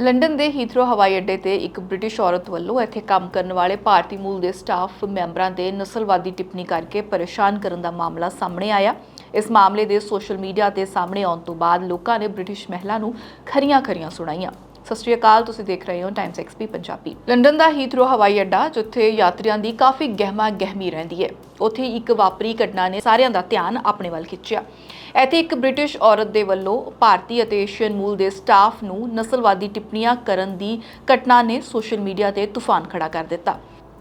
London ਦੇ Heathrow ਹਵਾਈ ਅੱਡੇ ਤੇ ਇੱਕ ਬ੍ਰਿਟਿਸ਼ ਔਰਤ ਵੱਲੋਂ ਇੱਥੇ ਕੰਮ ਕਰਨ ਵਾਲੇ ਭਾਰਤੀ ਮੂਲ ਦੇ ਸਟਾਫ ਮੈਂਬਰਾਂ ਦੇ ਨਸਲਵਾਦੀ ਟਿੱਪਣੀ ਕਰਕੇ ਪਰੇਸ਼ਾਨ ਕਰਨ ਦਾ ਮਾਮਲਾ ਸਾਹਮਣੇ ਆਇਆ। ਇਸ ਮਾਮਲੇ ਦੇ ਸੋਸ਼ਲ ਮੀਡੀਆ ਤੇ ਸਾਹਮਣੇ ਆਉਣ ਤੋਂ ਬਾਅਦ ਲੋਕਾਂ ਨੇ ਬ੍ਰਿਟਿਸ਼ ਮਹਿਲਾ ਨੂੰ ਖਰੀਆਂ-ਖਰੀਆਂ ਸੁਣਾਈਆਂ। ਸਤਿ ਸ਼੍ਰੀ ਅਕਾਲ, ਤੁਸੀਂ ਦੇਖ ਰਹੇ ਹੋ ਟਾਈਮਸ ਐਕਸਪੀ ਪੰਜਾਬੀ। ਲੰਡਨ ਦਾ ਹੀਥਰੋ ਹਵਾਈ ਅੱਡਾ, ਜਿੱਥੇ ਯਾਤਰੀਆਂ ਦੀ ਕਾਫੀ ਗਹਿਮਾ ਗਹਿਮੀ ਰਹਿੰਦੀ ਹੈ। ਉੱਥੇ ਇੱਕ ਵਾਪਰੀ ਘਟਨਾ ਨੇ ਸਾਰਿਆਂ ਦਾ ਧਿਆਨ ਆਪਣੇ ਵੱਲ ਖਿੱਚਿਆ। ਇੱਥੇ ਇੱਕ ਬ੍ਰਿਟਿਸ਼ ਔਰਤ ਦੇ ਵੱਲੋਂ ਭਾਰਤੀ ਅਤੇ ਏਸ਼ੀਅਨ ਮੂਲ ਦੇ ਸਟਾਫ ਨੂੰ ਨਸਲਵਾਦੀ ਟਿੱਪਣੀਆਂ ਕਰਨ ਦੀ ਘਟਨਾ ਨੇ ਸੋਸ਼ਲ ਮੀਡੀਆ ਤੇ ਤੂਫਾਨ ਖੜਾ ਕਰ ਦਿੱਤਾ।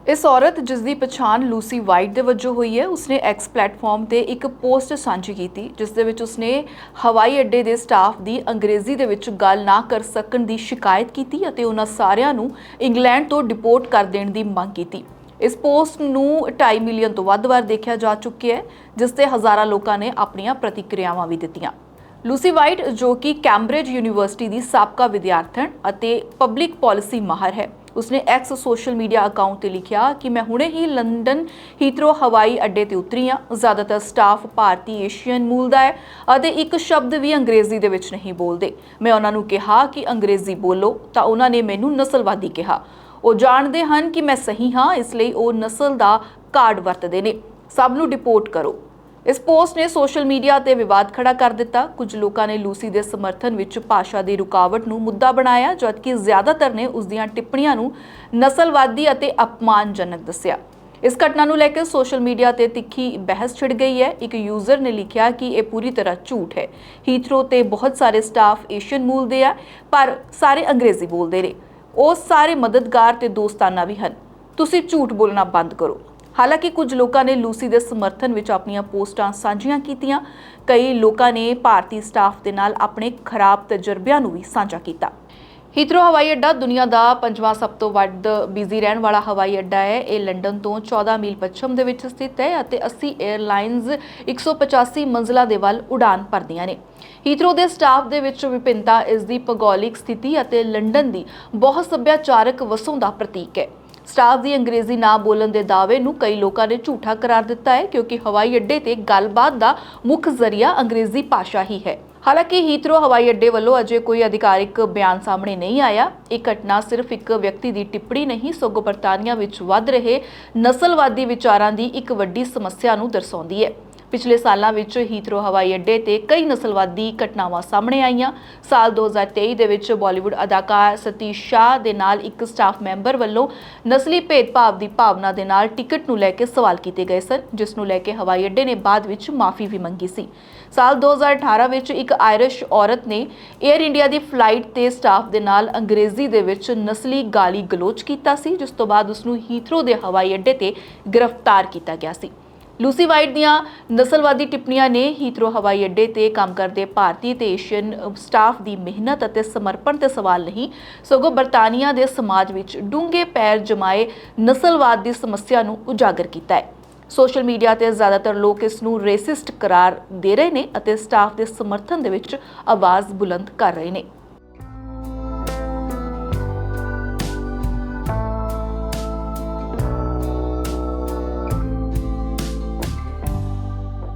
ਇਸ ਔਰਤ ਜਿਸ ਦੀ ਪਛਾਣ ਲੂਸੀ ਵਾਈਟ ਦੇ ਵਜੋਂ ਹੋਈ ਹੈ, ਉਸਨੇ ਐਕਸ ਪਲੇਟਫਾਰਮ ਤੇ ਇੱਕ ਪੋਸਟ ਸਾਂਝੀ ਕੀਤੀ, ਜਿਸ ਦੇ ਵਿੱਚ ਉਸਨੇ ਹਵਾਈ ਅੱਡੇ ਦੇ ਸਟਾਫ ਦੀ ਅੰਗਰੇਜ਼ੀ ਦੇ ਵਿੱਚ ਗੱਲ ਨਾ ਕਰ ਸਕਣ ਦੀ ਸ਼ਿਕਾਇਤ ਕੀਤੀ ਅਤੇ ਉਹਨਾਂ ਸਾਰਿਆਂ ਨੂੰ ਇੰਗਲੈਂਡ ਤੋਂ ਡਿਪੋਰਟ ਕਰ ਦੇਣ ਦੀ ਮੰਗ ਕੀਤੀ। ਇਸ ਪੋਸਟ ਨੂੰ 2.5 ਮਿਲੀਅਨ ਤੋਂ ਵੱਧ ਵਾਰ ਦੇਖਿਆ ਜਾ ਚੁੱਕਿਆ ਹੈ, ਜਿਸ ਤੇ ਹਜ਼ਾਰਾਂ ਲੋਕਾਂ ਨੇ ਆਪਣੀਆਂ ਪ੍ਰਤੀਕਿਰਿਆਵਾਂ ਵੀ ਦਿੱਤੀਆਂ। ਲੂਸੀ ਵਾਈਟ ਜੋ ਕਿ ਕੈਂਬਰਿਜ ਯੂਨੀਵਰਸਿਟੀ ਦੀ ਸਾਬਕਾ ਵਿਦਿਆਰਥਣ ਅਤੇ ਪਬਲਿਕ ਪਾਲਿਸੀ ਮਾਹਰ ਹੈ। ਉਸਨੇ ਐਕਸ ਸੋਸ਼ਲ ਮੀਡੀਆ ਅਕਾਊਂਟ ਤੇ ਲਿਖਿਆ ਕਿ ਮੈਂ ਹੁਣੇ ਹੀ ਲੰਡਨ ਹੀਥਰੋ ਹਵਾਈ ਅੱਡੇ ਤੇ ਉਤਰੀ ਹਾਂ। ਜ਼ਿਆਦਾਤਰ ਸਟਾਫ ਭਾਰਤੀ ਏਸ਼ੀਅਨ ਮੂਲ ਦਾ ਹੈ ਅਤੇ ਇੱਕ ਸ਼ਬਦ ਵੀ ਅੰਗਰੇਜ਼ੀ ਦੇ ਵਿੱਚ ਨਹੀਂ ਬੋਲਦੇ। ਮੈਂ ਉਹਨਾਂ ਨੂੰ ਕਿਹਾ ਕਿ ਅੰਗਰੇਜ਼ੀ ਬੋਲੋ, ਤਾਂ ਉਹਨਾਂ ਨੇ ਮੈਨੂੰ ਨਸਲਵਾਦੀ ਕਿਹਾ। ਉਹ ਜਾਣਦੇ ਹਨ ਕਿ ਮੈਂ ਸਹੀ ਹਾਂ, ਇਸ ਲਈ ਉਹ ਨਸਲ ਦਾ ਕਾਰਡ ਵਰਤਦੇ ਨੇ। ਸਭ ਨੂੰ ਡਿਪੋਰਟ ਕਰੋ। ਇਸ ਪੋਸਟ ਨੇ ਸੋਸ਼ਲ ਮੀਡੀਆ ਤੇ ਵਿਵਾਦ ਖੜਾ ਕਰ ਦਿੱਤਾ। ਕੁਝ ਲੋਕਾਂ ਨੇ ਲੂਸੀ ਦੇ ਸਮਰਥਨ ਵਿੱਚ ਭਾਸ਼ਾ ਦੀ ਰੁਕਾਵਟ ਨੂੰ ਮੁੱਦਾ ਬਣਾਇਆ, ਜਦਕਿ ਜ਼ਿਆਦਾਤਰ ਨੇ ਉਸ ਦੀਆਂ ਟਿੱਪਣੀਆਂ ਨੂੰ ਨਸਲਵਾਦੀ ਅਤੇ ਅਪਮਾਨਜਨਕ ਦੱਸਿਆ। ਇਸ ਘਟਨਾ ਨੂੰ ਲੈ ਕੇ ਸੋਸ਼ਲ ਮੀਡੀਆ ਤੇ ਤਿੱਖੀ ਬਹਿਸ ਛਿੜ ਗਈ ਹੈ। ਇੱਕ ਯੂਜ਼ਰ ਨੇ ਲਿਖਿਆ ਕਿ ਇਹ ਪੂਰੀ ਤਰ੍ਹਾਂ ਝੂਠ ਹੈ। ਹੀਥਰੋ ਤੇ ਬਹੁਤ ਸਾਰੇ ਸਟਾਫ ਏਸ਼ੀਅਨ ਮੂਲ ਦੇ ਆ, ਪਰ ਸਾਰੇ ਅੰਗਰੇਜ਼ੀ ਬੋਲਦੇ ਨੇ। ਉਹ ਸਾਰੇ ਮਦਦਗਾਰ ਤੇ ਦੋਸਤਾਨਾ ਵੀ ਹਨ। ਤੁਸੀਂ ਝੂਠ ਬੋਲਣਾ ਬੰਦ ਕਰੋ। ਹਾਲਾਂਕਿ ਕੁਝ ਲੋਕਾਂ ਨੇ ਲੂਸੀ ਦੇ ਸਮਰਥਨ ਵਿੱਚ ਆਪਣੀਆਂ ਪੋਸਟਾਂ ਸਾਂਝੀਆਂ ਕੀਤੀਆਂ। ਕਈ ਲੋਕਾਂ ਨੇ ਭਾਰਤੀ ਸਟਾਫ ਦੇ ਨਾਲ ਆਪਣੇ ਖਰਾਬ ਤਜਰਬਿਆਂ ਨੂੰ ਵੀ ਸਾਂਝਾ ਕੀਤਾ। ਹੀਥਰੋ ਹਵਾਈ ਅੱਡਾ ਦੁਨੀਆ ਦਾ ਪੰਜਵਾਂ ਸਭ ਤੋਂ ਵੱਧ ਬਿਜ਼ੀ ਰਹਿਣ ਵਾਲਾ ਹਵਾਈ ਅੱਡਾ ਹੈ। ਇਹ ਲੰਡਨ ਤੋਂ 14 ਮੀਲ ਪੱਛਮ ਦੇ ਵਿੱਚ ਸਥਿਤ ਹੈ ਅਤੇ 80 에ਅਰਲਾਈਨਸ 185 ਮੰਜ਼ਿਲਾਂ ਦੇ ਵੱਲ ਉਡਾਨ ਭਰਦੀਆਂ ਨੇ। ਹੀਥਰੋ ਦੇ ਸਟਾਫ ਦੇ ਵਿੱਚ ਵਿਭਿੰਨਤਾ ਇਸ ਦੀ ਭੂਗੋਲਿਕ ਸਥਿਤੀ ਅਤੇ ਲੰਡਨ ਦੀ ਬਹੁਤ ਸੱਭਿਆਚਾਰਕ ਵਸੋਂ ਦਾ ਪ੍ਰਤੀਕ ਹੈ। ਸਟਾਫ ਦੀ ਅੰਗਰੇਜ਼ੀ ਨਾ ਬੋਲਣ ਦੇ ਦਾਅਵੇ ਨੂੰ ਕਈ ਲੋਕਾਂ ਨੇ ਝੂਠਾ ਕਰਾਰ ਦਿੱਤਾ ਹੈ, ਕਿਉਂਕਿ ਹਵਾਈ ਅੱਡੇ ਤੇ ਗੱਲਬਾਤ ਦਾ ਮੁੱਖ ਜ਼ਰੀਆ ਅੰਗਰੇਜ਼ੀ ਭਾਸ਼ਾ ਹੀ ਹੈ। ਹਾਲਾਂਕਿ ਹੀਥਰੋ ਹਵਾਈ ਅੱਡੇ ਵੱਲੋਂ ਅਜੇ ਕੋਈ ਅਧਿਕਾਰਿਕ ਬਿਆਨ ਸਾਹਮਣੇ ਨਹੀਂ ਆਇਆ। ਇਹ ਘਟਨਾ ਸਿਰਫ ਇੱਕ ਵਿਅਕਤੀ ਦੀ ਟਿੱਪਣੀ ਨਹੀਂ, ਸਗੋਂ ਬਰਤਾਨੀਆ ਵਿੱਚ ਵੱਧ ਰਹੇ ਨਸਲਵਾਦੀ ਵਿਚਾਰਾਂ ਦੀ ਇੱਕ ਵੱਡੀ ਸਮੱਸਿਆ ਨੂੰ ਦਰਸਾਉਂਦੀ ਹੈ। ਪਿਛਲੇ ਸਾਲਾਂ ਵਿੱਚ ਹੀਥਰੋ ਹਵਾਈ ਅੱਡੇ ਤੇ ਕਈ ਨਸਲਵਾਦੀ ਘਟਨਾਵਾਂ ਸਾਹਮਣੇ ਆਈਆਂ। ਸਾਲ 2023 ਦੇ ਵਿੱਚ ਬਾਲੀਵੁੱਡ ਅਦਾਕਾਰ ਸਤੀਸ਼ ਸ਼ਾਹ ਦੇ ਨਾਲ ਇੱਕ ਸਟਾਫ ਮੈਂਬਰ ਵੱਲੋਂ ਨਸਲੀ ਭੇਦਭਾਵ ਦੀ ਭਾਵਨਾ ਦੇ ਨਾਲ ਟਿਕਟ ਨੂੰ ਲੈ ਕੇ ਸਵਾਲ ਕੀਤੇ ਗਏ ਸਨ, ਜਿਸ ਨੂੰ ਲੈ ਕੇ ਹਵਾਈ ਅੱਡੇ ਨੇ ਬਾਅਦ ਵਿੱਚ ਮਾਫੀ ਵੀ ਮੰਗੀ ਸੀ। ਸਾਲ 2018 ਵਿੱਚ ਇੱਕ ਆਇਰਿਸ਼ ਔਰਤ ਨੇ 에ਅਰ ਇੰਡੀਆ ਦੀ ਫਲਾਈਟ ਤੇ ਸਟਾਫ ਦੇ ਨਾਲ ਅੰਗਰੇਜ਼ੀ ਦੇ ਵਿੱਚ ਨਸਲੀ ਗਾਲੀ ਗਲੋਚ ਕੀਤਾ ਸੀ, ਜਿਸ ਤੋਂ ਬਾਅਦ ਉਸ ਨੂੰ ਹੀਥਰੋ ਦੇ ਹਵਾਈ ਅੱਡੇ ਤੇ ਗ੍ਰਿਫਤਾਰ ਕੀਤਾ ਗਿਆ ਸੀ। ਲੂਸੀ ਵਾਈਟ ਦੀਆਂ ਨਸਲਵਾਦੀ ਟਿੱਪਣੀਆਂ ਨੇ ਹੀਥਰੋ ਹਵਾਈ ਅੱਡੇ ਤੇ ਕੰਮ ਕਰਦੇ ਭਾਰਤੀ ਤੇ ਏਸ਼ੀਅਨ ਸਟਾਫ ਦੀ ਮਿਹਨਤ ਅਤੇ ਸਮਰਪਣ ਤੇ ਸਵਾਲ ਨਹੀਂ, ਸਗੋਂ ਬਰਤਾਨੀਆ ਦੇ ਸਮਾਜ ਵਿੱਚ ਡੂੰਘੇ ਪੈਰ ਜਮਾਏ ਨਸਲਵਾਦ ਦੀ ਸਮੱਸਿਆ ਨੂੰ ਉਜਾਗਰ ਕੀਤਾ ਹੈ। ਸੋਸ਼ਲ ਮੀਡੀਆ ਤੇ ਜ਼ਿਆਦਾਤਰ ਲੋਕ ਇਸ ਨੂੰ ਰੇਸਿਸਟ ਕਰਾਰ ਦੇ ਰਹੇ ਨੇ ਅਤੇ ਸਟਾਫ ਦੇ ਸਮਰਥਨ ਦੇ ਵਿੱਚ ਆਵਾਜ਼ ਬੁਲੰਦ ਕਰ ਰਹੇ ਨੇ।